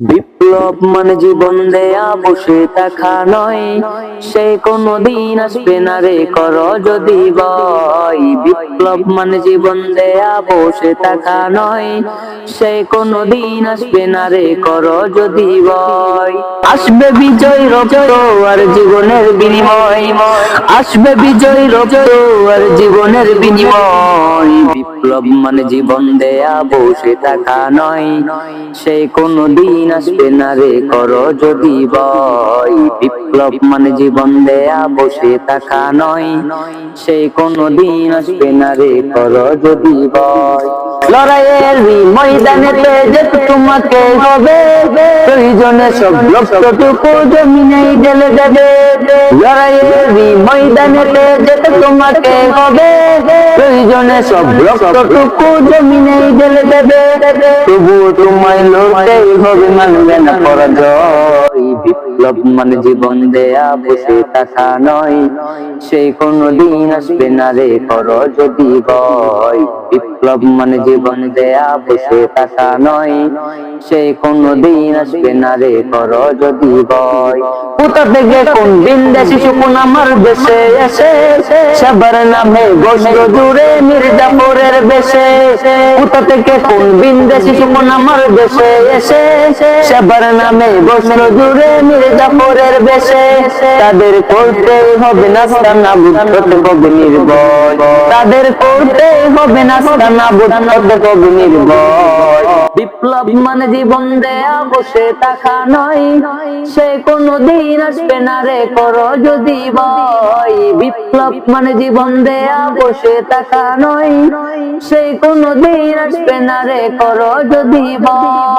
বিপ্লব মানে জীবন দেয়া, বসে থাকা নয়। সে কোনো দিন আসবে না রে, কর যদি বয় বিপ্লব মানে জীবন দেয়া, বসে থাকা নয়। সে কোনো দিন আসবে না রে, কর যদি বয় আসবে বিজয়, রক্ত আর জীবনের বিনিময়। আসবে বিজয়, রক্ত আর জীবনের বিনিময়। বিপ্লব মানে জীবন দেয়া, বসে থাকা নয়। সে কোনো দিন আসবে না রে, কর যদি বয় বিপ্লব মানে জীবন দেয়া, বসে থাকা নয়। সে কোনো দিন আসবে না রে, কর যদি বয় লড়াইয়ের এই ময়দানেতে যেতে তোমাকে হবে, প্রয়োজনে সব রক্তটুকু জমিনেই দেবে। লড়াইয়ের ময়দানেতে যেতে তোমাকে হবে প্রয়োজনে সব রক্তটুকু জমিনেই ঢেলে দেবে। তবুও তোমায় লড়তেই হবে মানবে না পরাজয়। বিপ্লব মানে জীবন দেয়া বসে থাকা নয়। সেই কোনো দিন আসবে না রে কর যদি বয় বিপ্লব মানে জীবন দেয়া বসে থাকা নয়। সেই কোনো দিন আসবে না রে কর যদি বয় কোথা থেকে কোন দিন দেশি সুকুন আমার দেশে এসে? সবার নামে গোষ্ঠ জুড়ে মির্জাপুরের বেশে। কোথা থেকে কোন দিন দেশি সুকুন আমার দেশে এসে? সবার নামে গোষ্ঠ জুড়ে বেশে তাদের করতে হবে হবে নির্ভয়। তাদের হবে হবে নির্ভয়। বিপ্লব মানে জীবন দেয়া, বসে থাকা নয়। সে কোনো দিন আসবে না রে, করো যদি বয় বিপ্লব মানে জীবন দেয়া, বসে থাকা নয়। সে কোনো দিন আসবে না রে, করো যদি বয়